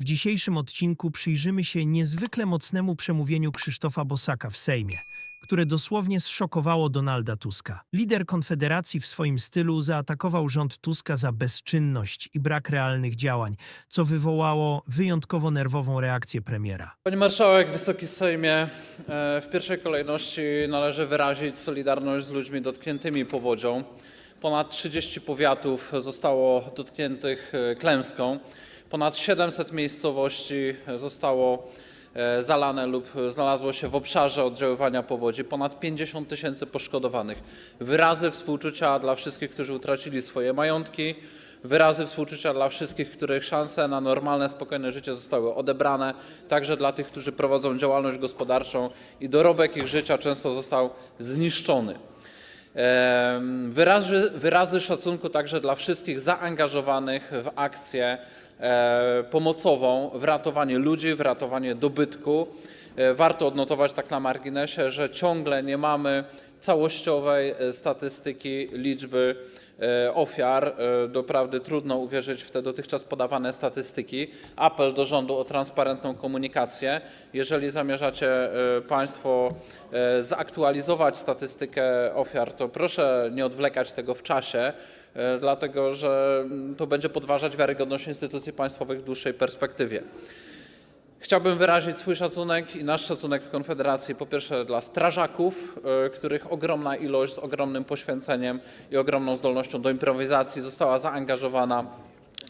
W dzisiejszym odcinku przyjrzymy się niezwykle mocnemu przemówieniu Krzysztofa Bosaka w Sejmie, które dosłownie zszokowało Donalda Tuska. Lider Konfederacji w swoim stylu zaatakował rząd Tuska za bezczynność i brak realnych działań, co wywołało wyjątkowo nerwową reakcję premiera. Pani Marszałek, Wysoki Sejmie, e, w pierwszej kolejności należy wyrazić solidarność z ludźmi dotkniętymi powodzią. Ponad 30 powiatów zostało dotkniętych e, klęską. Ponad 700 miejscowości zostało e, zalane lub znalazło się w obszarze oddziaływania powodzi. Ponad 50 tysięcy poszkodowanych. Wyrazy współczucia dla wszystkich, którzy utracili swoje majątki. Wyrazy współczucia dla wszystkich, których szanse na normalne, spokojne życie zostały odebrane, także dla tych, którzy prowadzą działalność gospodarczą i dorobek ich życia często został zniszczony. Wyrazy, wyrazy szacunku także dla wszystkich zaangażowanych w akcję pomocową, w ratowanie ludzi, w ratowanie dobytku. E, Warto odnotować tak na marginesie, że ciągle nie mamy całościowej e, statystyki liczby e, ofiar. E, Doprawdy trudno uwierzyć w te dotychczas podawane statystyki. Apel do rządu o transparentną komunikację. Jeżeli zamierzacie e, Państwo e, zaktualizować statystykę ofiar, to proszę nie odwlekać tego w czasie, e, dlatego że mm, to będzie podważać wiarygodność instytucji państwowych w dłuższej perspektywie. Chciałbym wyrazić swój szacunek i nasz szacunek w Konfederacji po pierwsze dla strażaków, y, których ogromna ilość z ogromnym poświęceniem i ogromną zdolnością do improwizacji została zaangażowana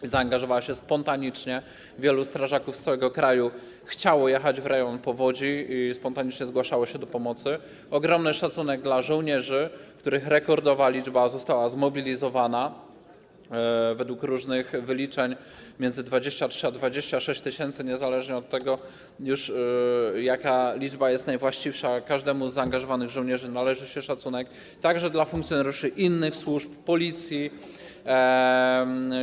zaangażowała się spontanicznie. Wielu strażaków z całego kraju chciało jechać w rejon powodzi i spontanicznie zgłaszało się do pomocy. Ogromny szacunek dla żołnierzy, których rekordowa liczba została zmobilizowana. E, według różnych wyliczeń między 23 a 26 tysięcy, niezależnie od tego już e, jaka liczba jest najwłaściwsza, każdemu z zaangażowanych żołnierzy należy się szacunek. Także dla funkcjonariuszy innych służb, policji,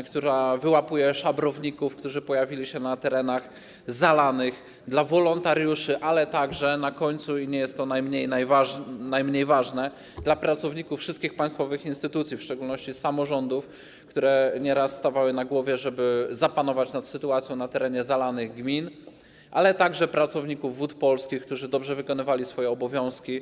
która wyłapuje szabrowników, którzy pojawili się na terenach zalanych, dla wolontariuszy, ale także na końcu, i nie jest to najmniej, najważ, najmniej ważne, dla pracowników wszystkich państwowych instytucji, w szczególności samorządów, które nieraz stawały na głowie, żeby zapanować nad sytuacją na terenie zalanych gmin ale także pracowników wód polskich, którzy dobrze wykonywali swoje obowiązki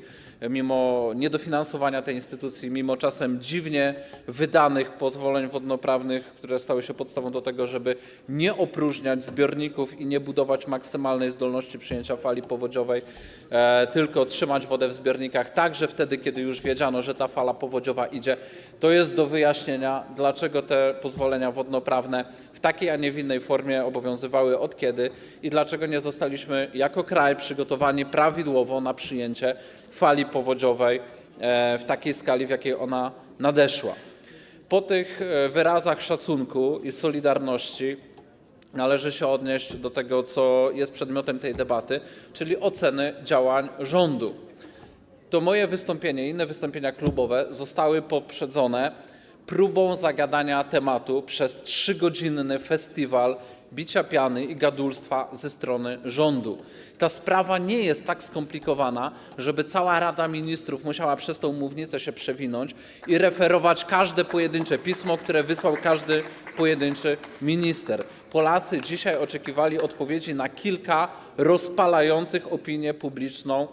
mimo niedofinansowania tej instytucji, mimo czasem dziwnie wydanych pozwoleń wodnoprawnych, które stały się podstawą do tego, żeby nie opróżniać zbiorników i nie budować maksymalnej zdolności przyjęcia fali powodziowej, e, tylko trzymać wodę w zbiornikach, także wtedy, kiedy już wiedziano, że ta fala powodziowa idzie. To jest do wyjaśnienia, dlaczego te pozwolenia wodnoprawne w takiej, a nie w innej formie obowiązywały od kiedy i dlaczego nie zostaliśmy jako kraj przygotowani prawidłowo na przyjęcie fali powodziowej e, w takiej skali, w jakiej ona nadeszła. Po tych e, wyrazach szacunku i solidarności należy się odnieść do tego, co jest przedmiotem tej debaty, czyli oceny działań rządu. To moje wystąpienie i inne wystąpienia klubowe zostały poprzedzone próbą zagadania tematu przez trzygodzinny festiwal bicia piany i gadulstwa ze strony rządu. Ta sprawa nie jest tak skomplikowana, żeby cała Rada Ministrów musiała przez tą mównicę się przewinąć i referować każde pojedyncze pismo, które wysłał każdy pojedynczy minister. Polacy dzisiaj oczekiwali odpowiedzi na kilka rozpalających opinię publiczną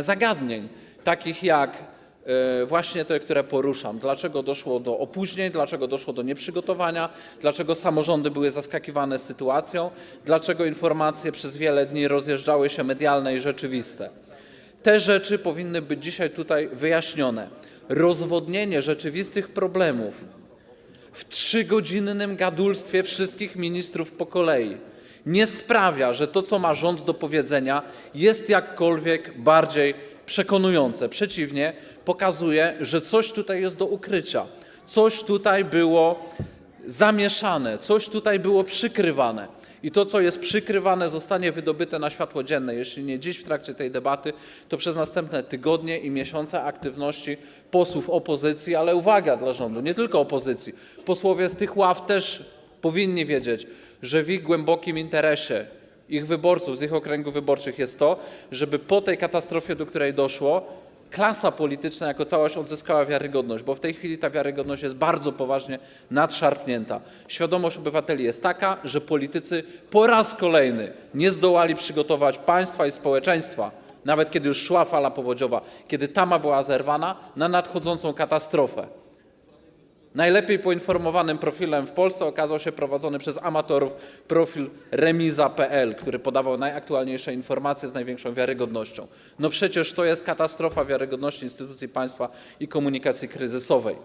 zagadnień, takich jak właśnie te, które poruszam. Dlaczego doszło do opóźnień, dlaczego doszło do nieprzygotowania, dlaczego samorządy były zaskakiwane sytuacją, dlaczego informacje przez wiele dni rozjeżdżały się medialne i rzeczywiste. Te rzeczy powinny być dzisiaj tutaj wyjaśnione. Rozwodnienie rzeczywistych problemów w trzygodzinnym gadulstwie wszystkich ministrów po kolei nie sprawia, że to, co ma rząd do powiedzenia, jest jakkolwiek bardziej przekonujące. Przeciwnie, pokazuje, że coś tutaj jest do ukrycia, coś tutaj było zamieszane, coś tutaj było przykrywane. I to, co jest przykrywane, zostanie wydobyte na światło dzienne. Jeśli nie dziś w trakcie tej debaty, to przez następne tygodnie i miesiące aktywności posłów opozycji, ale uwaga dla rządu, nie tylko opozycji. Posłowie z tych ław też powinni wiedzieć, że w ich głębokim interesie ich wyborców, z ich okręgów wyborczych jest to, żeby po tej katastrofie, do której doszło, klasa polityczna jako całość odzyskała wiarygodność, bo w tej chwili ta wiarygodność jest bardzo poważnie nadszarpnięta. Świadomość obywateli jest taka, że politycy po raz kolejny nie zdołali przygotować państwa i społeczeństwa, nawet kiedy już szła fala powodziowa, kiedy tama była zerwana, na nadchodzącą katastrofę. Najlepiej poinformowanym profilem w Polsce okazał się prowadzony przez amatorów profil remiza.pl, który podawał najaktualniejsze informacje z największą wiarygodnością. No przecież to jest katastrofa wiarygodności instytucji państwa i komunikacji kryzysowej.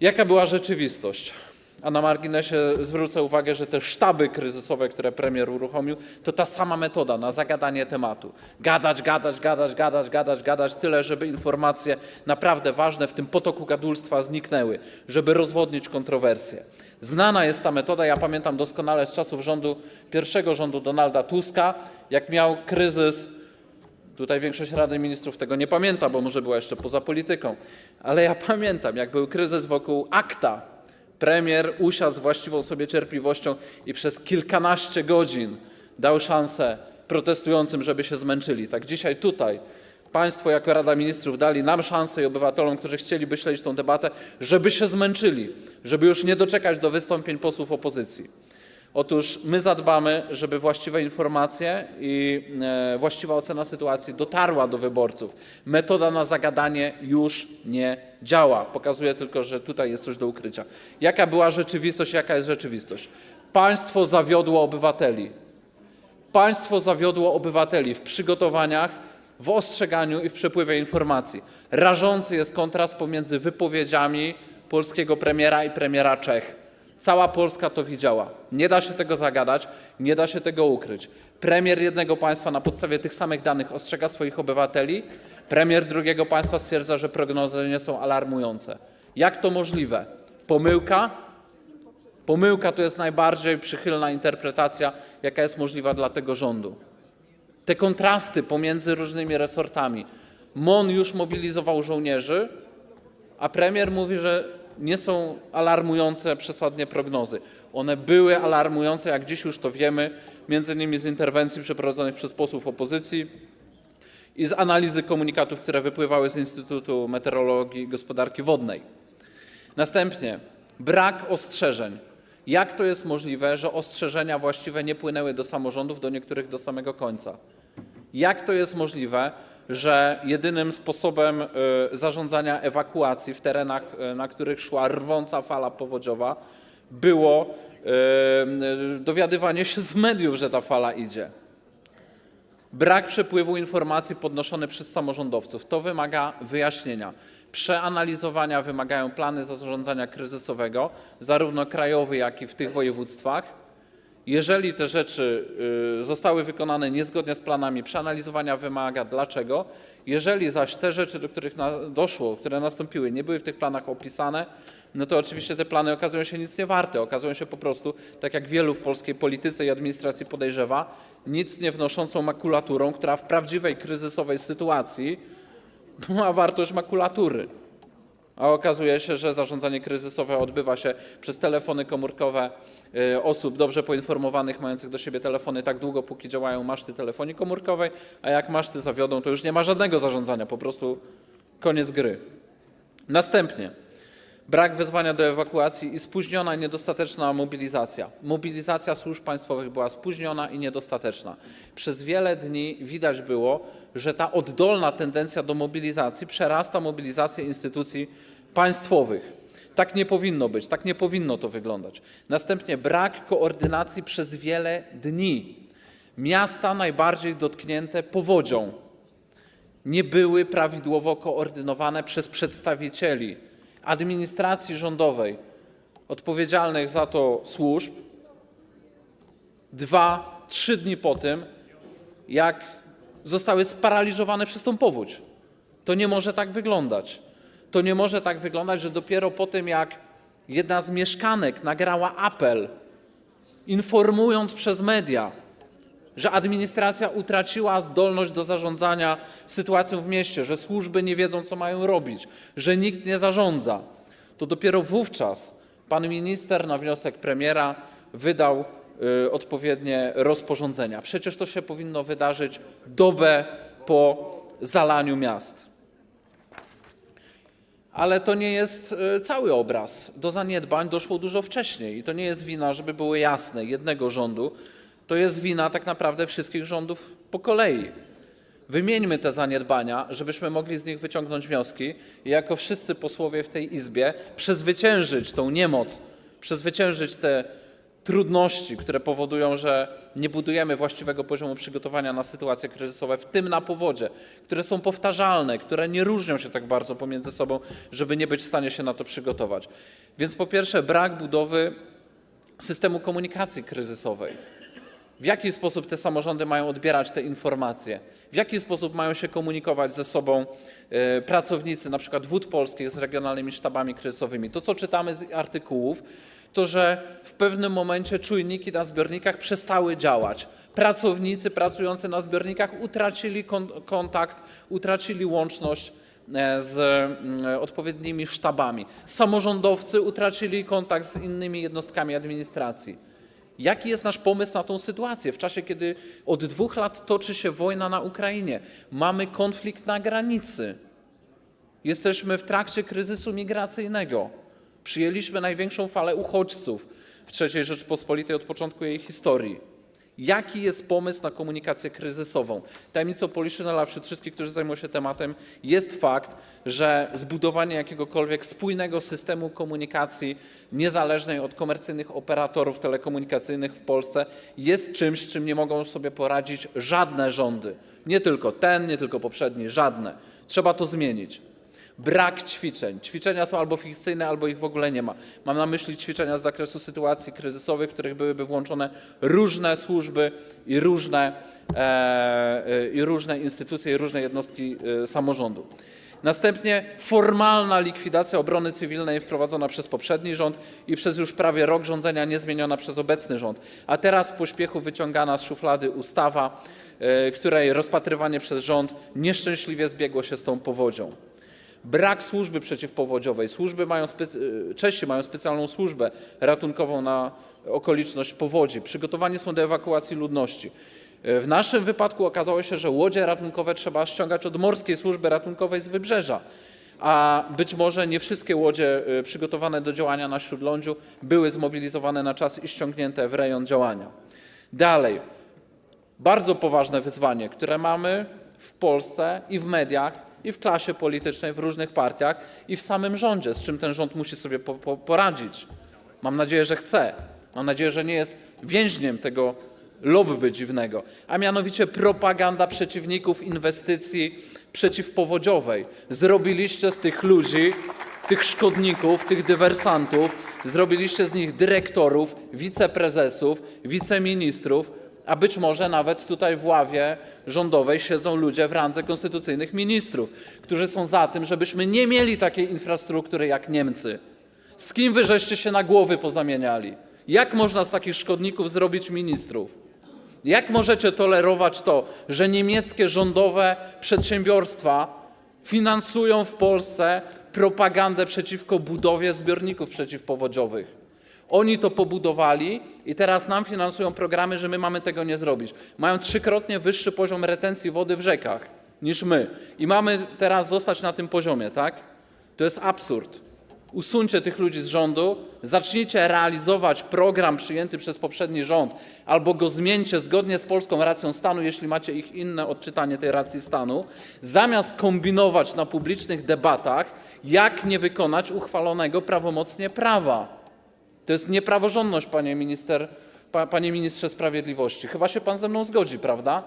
Jaka była rzeczywistość? A na marginesie zwrócę uwagę, że te sztaby kryzysowe, które premier uruchomił, to ta sama metoda na zagadanie tematu. Gadać, gadać, gadać, gadać, gadać, gadać, tyle, żeby informacje naprawdę ważne w tym potoku gadulstwa zniknęły, żeby rozwodnić kontrowersje. Znana jest ta metoda, ja pamiętam doskonale z czasów rządu, pierwszego rządu Donalda Tuska, jak miał kryzys Tutaj większość Rady Ministrów tego nie pamięta, bo może była jeszcze poza polityką. Ale ja pamiętam, jak był kryzys wokół akta. Premier usiadł z właściwą sobie cierpliwością i przez kilkanaście godzin dał szansę protestującym, żeby się zmęczyli. Tak dzisiaj tutaj Państwo jako Rada Ministrów dali nam szansę i obywatelom, którzy chcieliby śledzić tę debatę, żeby się zmęczyli, żeby już nie doczekać do wystąpień posłów opozycji. Otóż my zadbamy, żeby właściwe informacje i e, właściwa ocena sytuacji dotarła do wyborców. Metoda na zagadanie już nie działa. Pokazuje tylko, że tutaj jest coś do ukrycia. Jaka była rzeczywistość, jaka jest rzeczywistość? Państwo zawiodło obywateli. Państwo zawiodło obywateli w przygotowaniach, w ostrzeganiu i w przepływie informacji. Rażący jest kontrast pomiędzy wypowiedziami polskiego premiera i premiera Czech. Cała Polska to widziała. Nie da się tego zagadać, nie da się tego ukryć. Premier jednego państwa na podstawie tych samych danych ostrzega swoich obywateli, premier drugiego państwa stwierdza, że prognozy nie są alarmujące. Jak to możliwe? Pomyłka? Pomyłka to jest najbardziej przychylna interpretacja, jaka jest możliwa dla tego rządu. Te kontrasty pomiędzy różnymi resortami. MON już mobilizował żołnierzy, a premier mówi, że nie są alarmujące przesadnie prognozy. One były alarmujące, jak dziś już to wiemy, między innymi z interwencji przeprowadzonych przez posłów opozycji i z analizy komunikatów, które wypływały z Instytutu Meteorologii i Gospodarki Wodnej. Następnie brak ostrzeżeń. Jak to jest możliwe, że ostrzeżenia właściwe nie płynęły do samorządów, do niektórych do samego końca? Jak to jest możliwe, że jedynym sposobem y, zarządzania ewakuacji w terenach, y, na których szła rwąca fala powodziowa, było y, dowiadywanie się z mediów, że ta fala idzie? Brak przepływu informacji podnoszony przez samorządowców. To wymaga wyjaśnienia. Przeanalizowania wymagają plany zarządzania kryzysowego, zarówno krajowy, jak i w tych województwach. Jeżeli te rzeczy y, zostały wykonane niezgodnie z planami, przeanalizowania wymaga dlaczego. Jeżeli zaś te rzeczy, do których doszło, które nastąpiły, nie były w tych planach opisane, no to oczywiście te plany okazują się nic nie warte. Okazują się po prostu, tak jak wielu w polskiej polityce i administracji podejrzewa, nic nie wnoszącą makulaturą, która w prawdziwej kryzysowej sytuacji ma wartość makulatury. A okazuje się, że zarządzanie kryzysowe odbywa się przez telefony komórkowe y, osób dobrze poinformowanych, mających do siebie telefony tak długo, póki działają maszty telefonii komórkowej, a jak maszty zawiodą, to już nie ma żadnego zarządzania, po prostu koniec gry. Następnie brak wezwania do ewakuacji i spóźniona i niedostateczna mobilizacja. Mobilizacja służb państwowych była spóźniona i niedostateczna. Przez wiele dni widać było, że ta oddolna tendencja do mobilizacji przerasta mobilizację instytucji państwowych. Tak nie powinno być, tak nie powinno to wyglądać. Następnie brak koordynacji przez wiele dni. Miasta najbardziej dotknięte powodzią nie były prawidłowo koordynowane przez przedstawicieli administracji rządowej odpowiedzialnych za to służb dwa, trzy dni po tym, jak zostały sparaliżowane przez tą powódź. To nie może tak wyglądać. To nie może tak wyglądać, że dopiero po tym, jak jedna z mieszkanek nagrała apel, informując przez media, że administracja utraciła zdolność do zarządzania sytuacją w mieście, że służby nie wiedzą, co mają robić, że nikt nie zarządza, to dopiero wówczas pan minister na wniosek premiera wydał y, odpowiednie rozporządzenia. Przecież to się powinno wydarzyć dobę po zalaniu miast. Ale to nie jest e, cały obraz. Do zaniedbań doszło dużo wcześniej i to nie jest wina, żeby było jasne, jednego rządu. To jest wina tak naprawdę wszystkich rządów po kolei. Wymieńmy te zaniedbania, żebyśmy mogli z nich wyciągnąć wnioski i jako wszyscy posłowie w tej Izbie przezwyciężyć tą niemoc, przezwyciężyć te trudności, które powodują, że nie budujemy właściwego poziomu przygotowania na sytuacje kryzysowe, w tym na powodzie, które są powtarzalne, które nie różnią się tak bardzo pomiędzy sobą, żeby nie być w stanie się na to przygotować. Więc po pierwsze brak budowy systemu komunikacji kryzysowej. W jaki sposób te samorządy mają odbierać te informacje? W jaki sposób mają się komunikować ze sobą e, pracownicy, na przykład wód polskich z regionalnymi sztabami kryzysowymi? To, co czytamy z artykułów, to że w pewnym momencie czujniki na zbiornikach przestały działać. Pracownicy pracujący na zbiornikach utracili kon- kontakt, utracili łączność e, z mm, odpowiednimi sztabami. Samorządowcy utracili kontakt z innymi jednostkami administracji. Jaki jest nasz pomysł na tą sytuację w czasie, kiedy od dwóch lat toczy się wojna na Ukrainie? Mamy konflikt na granicy. Jesteśmy w trakcie kryzysu migracyjnego. Przyjęliśmy największą falę uchodźców w III Rzeczpospolitej od początku jej historii. Jaki jest pomysł na komunikację kryzysową? Tajemnicą Poliszynela wśród wszystkich, którzy zajmują się tematem, jest fakt, że zbudowanie jakiegokolwiek spójnego systemu komunikacji niezależnej od komercyjnych operatorów telekomunikacyjnych w Polsce jest czymś, z czym nie mogą sobie poradzić żadne rządy. Nie tylko ten, nie tylko poprzedni, żadne. Trzeba to zmienić. Brak ćwiczeń. Ćwiczenia są albo fikcyjne, albo ich w ogóle nie ma. Mam na myśli ćwiczenia z zakresu sytuacji kryzysowych, w których byłyby włączone różne służby i różne, e, e, i różne instytucje, i różne jednostki e, samorządu. Następnie formalna likwidacja obrony cywilnej wprowadzona przez poprzedni rząd i przez już prawie rok rządzenia niezmieniona przez obecny rząd. A teraz w pośpiechu wyciągana z szuflady ustawa, e, której rozpatrywanie przez rząd nieszczęśliwie zbiegło się z tą powodzią. Brak służby przeciwpowodziowej. Służby mają y, Czesi mają specjalną służbę ratunkową na okoliczność powodzi. Przygotowani są do ewakuacji ludności. Y, W naszym wypadku okazało się, że łodzie ratunkowe trzeba ściągać od morskiej służby ratunkowej z wybrzeża. A być może nie wszystkie łodzie y, przygotowane do działania na śródlądziu były zmobilizowane na czas i ściągnięte w rejon działania. Dalej, bardzo poważne wyzwanie, które mamy w Polsce i w mediach, i w klasie politycznej, w różnych partiach, i w samym rządzie, z czym ten rząd musi sobie po, po, poradzić. Mam nadzieję, że chce. Mam nadzieję, że nie jest więźniem tego lobby dziwnego, a mianowicie propaganda przeciwników inwestycji przeciwpowodziowej. Zrobiliście z tych ludzi, tych szkodników, tych dywersantów, zrobiliście z nich dyrektorów, wiceprezesów, wiceministrów, a być może nawet tutaj w ławie rządowej siedzą ludzie w randze konstytucyjnych ministrów, którzy są za tym, żebyśmy nie mieli takiej infrastruktury jak Niemcy. Z kim wy żeście się na głowy pozamieniali? Jak można z takich szkodników zrobić ministrów? Jak możecie tolerować to, że niemieckie rządowe przedsiębiorstwa finansują w Polsce propagandę przeciwko budowie zbiorników przeciwpowodziowych? Oni to pobudowali i teraz nam finansują programy, że my mamy tego nie zrobić. Mają trzykrotnie wyższy poziom retencji wody w rzekach niż my. I mamy teraz zostać na tym poziomie, tak? To jest absurd. Usuńcie tych ludzi z rządu, zacznijcie realizować program przyjęty przez poprzedni rząd, albo go zmieńcie zgodnie z polską racją stanu, jeśli macie ich inne odczytanie tej racji stanu, zamiast kombinować na publicznych debatach, jak nie wykonać uchwalonego prawomocnie prawa. To jest niepraworządność, panie, minister, pa, panie ministrze sprawiedliwości. Chyba się pan ze mną zgodzi, prawda?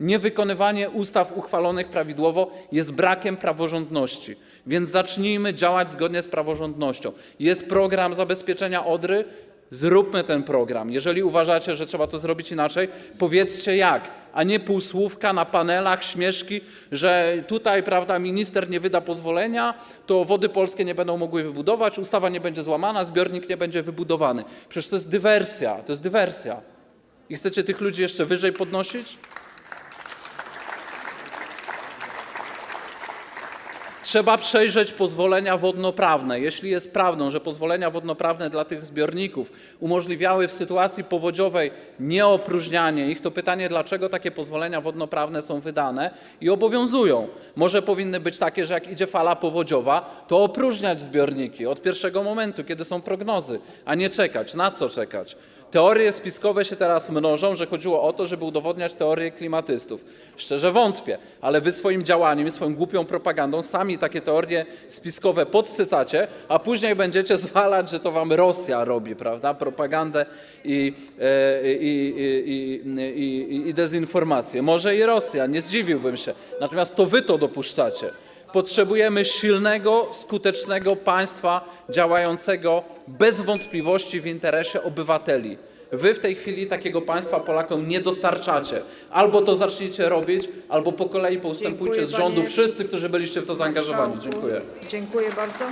Niewykonywanie ustaw uchwalonych prawidłowo jest brakiem praworządności. Więc zacznijmy działać zgodnie z praworządnością. Jest program zabezpieczenia Odry, zróbmy ten program. Jeżeli uważacie, że trzeba to zrobić inaczej, powiedzcie jak, a nie półsłówka na panelach, śmieszki, że tutaj, prawda, minister nie wyda pozwolenia, to wody polskie nie będą mogły wybudować, ustawa nie będzie złamana, zbiornik nie będzie wybudowany. Przecież to jest dywersja, to jest dywersja. I chcecie tych ludzi jeszcze wyżej podnosić? Trzeba przejrzeć pozwolenia wodnoprawne. Jeśli jest prawdą, że pozwolenia wodnoprawne dla tych zbiorników umożliwiały w sytuacji powodziowej nieopróżnianie ich, to pytanie, dlaczego takie pozwolenia wodnoprawne są wydane i obowiązują. Może powinny być takie, że jak idzie fala powodziowa, to opróżniać zbiorniki od pierwszego momentu, kiedy są prognozy, a nie czekać. Na co czekać? Teorie spiskowe się teraz mnożą, że chodziło o to, żeby udowodniać teorie klimatystów. Szczerze wątpię, ale wy swoim działaniem swoją głupią propagandą sami takie teorie spiskowe podsycacie, a później będziecie zwalać, że to wam Rosja robi, prawda? Propagandę i, e, i, i, i, i, i dezinformację. Może i Rosja, nie zdziwiłbym się. Natomiast to wy to dopuszczacie. Potrzebujemy silnego, skutecznego państwa działającego bez wątpliwości w interesie obywateli. Wy w tej chwili takiego państwa Polakom nie dostarczacie. Albo to zacznijcie robić, albo po kolei poustępujcie Dziękuję, z rządu panie wszyscy, którzy byliście w to zaangażowani. Marszałku. Dziękuję. Dziękuję bardzo.